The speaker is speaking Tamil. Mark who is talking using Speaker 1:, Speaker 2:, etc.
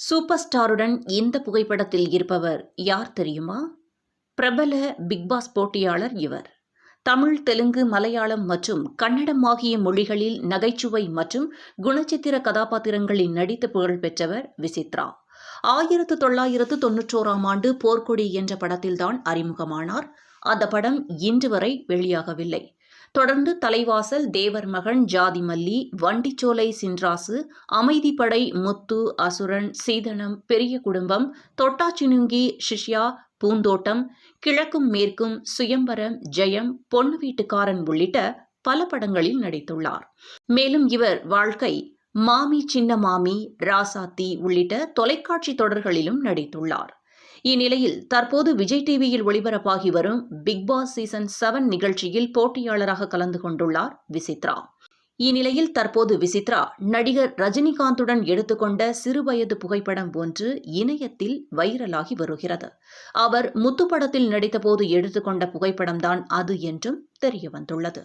Speaker 1: சூப்பர் ஸ்டாருடன் இந்த புகைப்படத்தில் இருப்பவர் யார் தெரியுமா? பிரபல பிக்பாஸ் போட்டியாளர் இவர். தமிழ் தெலுங்கு மலையாளம் மற்றும் கன்னடம் ஆகிய மொழிகளில் நகைச்சுவை மற்றும் குணச்சித்திர கதாபாத்திரங்களில் நடித்து புகழ் பெற்றவர் விசித்ரா. ஆயிரத்து தொள்ளாயிரத்து தொன்னூற்றோராம் ஆண்டு போர்க்கொடி என்ற படத்தில்தான் அறிமுகமானார். அந்த படம் இன்று வரை வெளியாகவில்லை. தொடர்ந்து தலைவாசல் தேவர் மகன் ஜாதிமல்லி வண்டிச்சோலை சின்ராசு அமைதிப்படை முத்து அசுரன் சீதனம் பெரிய குடும்பம் தொட்டாச்சினுங்கி ஷிஷ்யா பூந்தோட்டம் கிழக்கும் மேற்கும் சுயம்பரம் ஜெயம் பொண்ணு வீட்டுக்காரன் உள்ளிட்ட பல படங்களில் நடித்துள்ளார். மேலும் இவர் வாழ்க்கை மாமி சின்ன மாமி ராசாத்தி உள்ளிட்ட தொலைக்காட்சி தொடர்களிலும் நடித்துள்ளார். இந்நிலையில் தற்போது விஜய் டிவியில் ஒளிபரப்பாகி வரும் பிக் பாஸ் சீசன் செவன் நிகழ்ச்சியில் போட்டியாளராக கலந்து கொண்டுள்ளார் விசித்ரா. இந்நிலையில் தற்போது விசித்ரா நடிகர் ரஜினிகாந்துடன் எடுத்துக்கொண்ட சிறுவயது புகைப்படம் ஒன்று இணையத்தில் வைரலாகி வருகிறது. அவர் முத்து படத்தில் நடித்தபோது எடுத்துக்கொண்ட புகைப்படம்தான் அது என்றும் தெரியவந்துள்ளது.